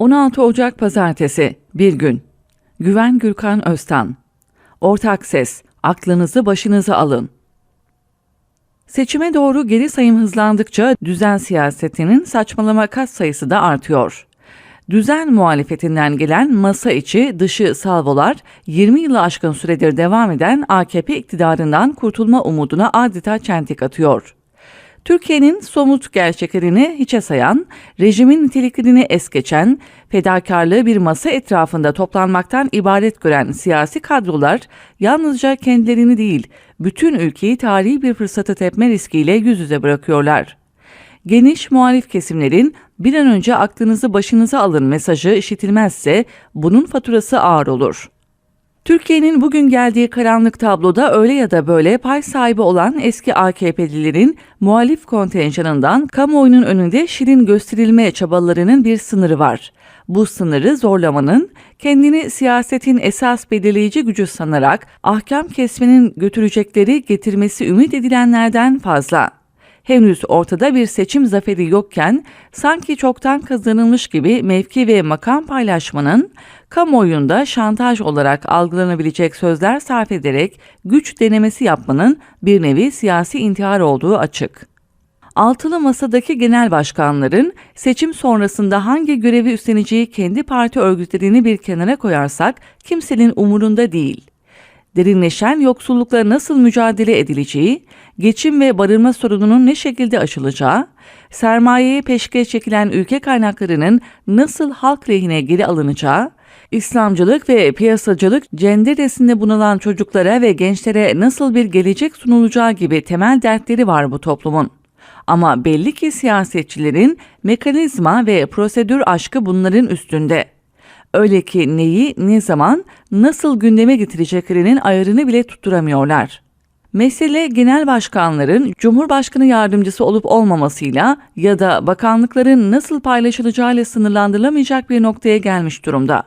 16 Ocak Pazartesi, bir gün. Güven Gürkan Öztan. Ortak ses, aklınızı başınıza alın. Seçime doğru geri sayım hızlandıkça düzen siyasetinin saçmalama kat sayısı da artıyor. Düzen muhalefetinden gelen masa içi dışı salvolar 20 yılı aşkın süredir devam eden AKP iktidarından kurtulma umuduna adeta çentik atıyor. Türkiye'nin somut gerçeklerini hiçe sayan, rejimin niteliklerini es geçen, fedakarlığı bir masa etrafında toplanmaktan ibaret gören siyasi kadrolar yalnızca kendilerini değil, bütün ülkeyi tarihi bir fırsatı tepme riskiyle yüz yüze bırakıyorlar. Geniş muhalif kesimlerin bir an önce aklınızı başınıza alın mesajı işitilmezse bunun faturası ağır olur.'' Türkiye'nin bugün geldiği karanlık tabloda öyle ya da böyle pay sahibi olan eski AKP'lilerin muhalif kontenjanından kamuoyunun önünde şirin gösterilme çabalarının bir sınırı var. Bu sınırı zorlamanın kendini siyasetin esas belirleyici gücü sanarak ahkam kesmenin götürecekleri getirmesi ümit edilenlerden fazla henüz ortada bir seçim zaferi yokken sanki çoktan kazanılmış gibi mevki ve makam paylaşmanın kamuoyunda şantaj olarak algılanabilecek sözler sarf ederek güç denemesi yapmanın bir nevi siyasi intihar olduğu açık. Altılı Masa'daki genel başkanların seçim sonrasında hangi görevi üstleneceği kendi parti örgütlerini bir kenara koyarsak kimsenin umurunda değil derinleşen yoksullukla nasıl mücadele edileceği, geçim ve barınma sorununun ne şekilde aşılacağı, sermayeye peşkeş çekilen ülke kaynaklarının nasıl halk lehine geri alınacağı, İslamcılık ve piyasacılık cenderesinde bunalan çocuklara ve gençlere nasıl bir gelecek sunulacağı gibi temel dertleri var bu toplumun. Ama belli ki siyasetçilerin mekanizma ve prosedür aşkı bunların üstünde. Öyle ki neyi, ne zaman, nasıl gündeme getireceklerinin ayarını bile tutturamıyorlar. Mesele genel başkanların Cumhurbaşkanı yardımcısı olup olmamasıyla ya da bakanlıkların nasıl paylaşılacağıyla sınırlandırılamayacak bir noktaya gelmiş durumda.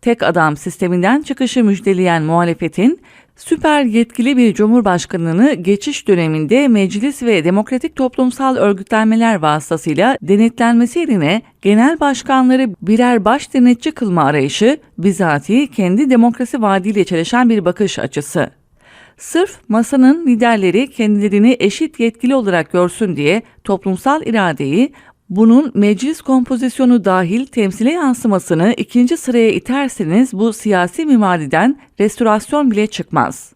Tek adam sisteminden çıkışı müjdeleyen muhalefetin süper yetkili bir cumhurbaşkanını geçiş döneminde meclis ve demokratik toplumsal örgütlenmeler vasıtasıyla denetlenmesi yerine genel başkanları birer baş denetçi kılma arayışı bizatihi kendi demokrasi vaadiyle çelişen bir bakış açısı. Sırf masanın liderleri kendilerini eşit yetkili olarak görsün diye toplumsal iradeyi bunun meclis kompozisyonu dahil temsile yansımasını ikinci sıraya iterseniz bu siyasi mimariden restorasyon bile çıkmaz.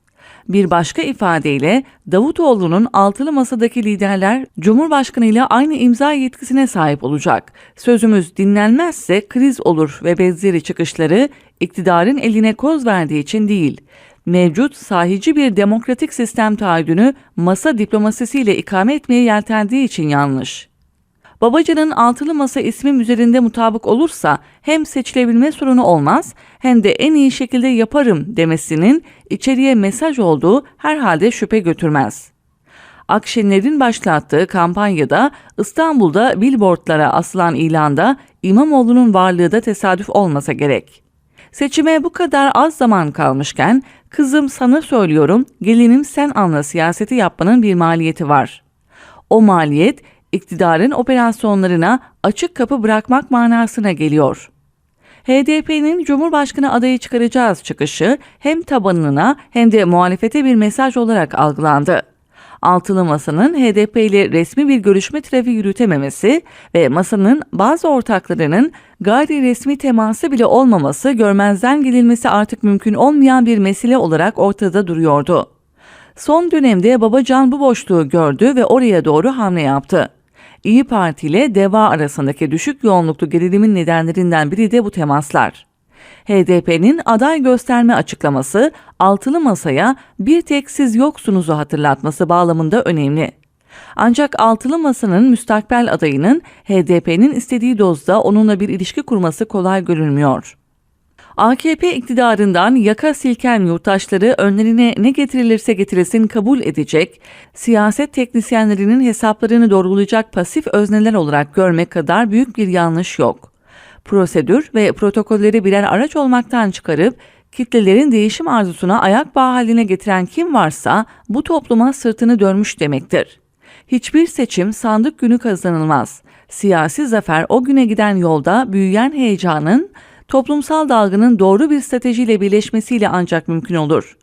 Bir başka ifadeyle Davutoğlu'nun altılı masadaki liderler Cumhurbaşkanı ile aynı imza yetkisine sahip olacak. Sözümüz dinlenmezse kriz olur ve benzeri çıkışları iktidarın eline koz verdiği için değil, mevcut sahici bir demokratik sistem taahhüdünü masa diplomasisiyle ikame etmeye yeltendiği için yanlış. Babacan'ın altılı masa ismim üzerinde mutabık olursa hem seçilebilme sorunu olmaz hem de en iyi şekilde yaparım demesinin içeriye mesaj olduğu herhalde şüphe götürmez. Akşener'in başlattığı kampanyada İstanbul'da billboardlara asılan ilanda İmamoğlu'nun varlığı da tesadüf olmasa gerek. Seçime bu kadar az zaman kalmışken kızım sana söylüyorum gelinim sen anla siyaseti yapmanın bir maliyeti var. O maliyet iktidarın operasyonlarına açık kapı bırakmak manasına geliyor. HDP'nin Cumhurbaşkanı adayı çıkaracağız çıkışı hem tabanına hem de muhalefete bir mesaj olarak algılandı. Altılı Masa'nın HDP ile resmi bir görüşme trafiği yürütememesi ve masanın bazı ortaklarının gayri resmi teması bile olmaması görmezden gelinmesi artık mümkün olmayan bir mesele olarak ortada duruyordu. Son dönemde Babacan bu boşluğu gördü ve oraya doğru hamle yaptı. İyi Parti ile DEVA arasındaki düşük yoğunluklu gerilimin nedenlerinden biri de bu temaslar. HDP'nin aday gösterme açıklaması altılı masaya bir tek siz yoksunuzu hatırlatması bağlamında önemli. Ancak altılı masanın müstakbel adayının HDP'nin istediği dozda onunla bir ilişki kurması kolay görülmüyor. AKP iktidarından yaka silken yurttaşları önlerine ne getirilirse getirilsin kabul edecek, siyaset teknisyenlerinin hesaplarını doğrulayacak pasif özneler olarak görmek kadar büyük bir yanlış yok. Prosedür ve protokolleri birer araç olmaktan çıkarıp kitlelerin değişim arzusuna ayak bağı haline getiren kim varsa bu topluma sırtını dönmüş demektir. Hiçbir seçim sandık günü kazanılmaz. Siyasi zafer o güne giden yolda büyüyen heyecanın toplumsal dalgının doğru bir stratejiyle birleşmesiyle ancak mümkün olur.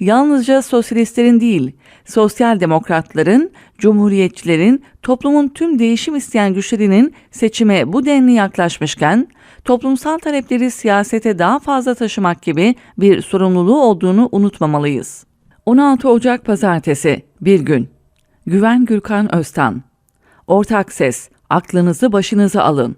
Yalnızca sosyalistlerin değil, sosyal demokratların, cumhuriyetçilerin, toplumun tüm değişim isteyen güçlerinin seçime bu denli yaklaşmışken, toplumsal talepleri siyasete daha fazla taşımak gibi bir sorumluluğu olduğunu unutmamalıyız. 16 Ocak Pazartesi, bir gün. Güven Gürkan Öztan Ortak ses, aklınızı başınıza alın.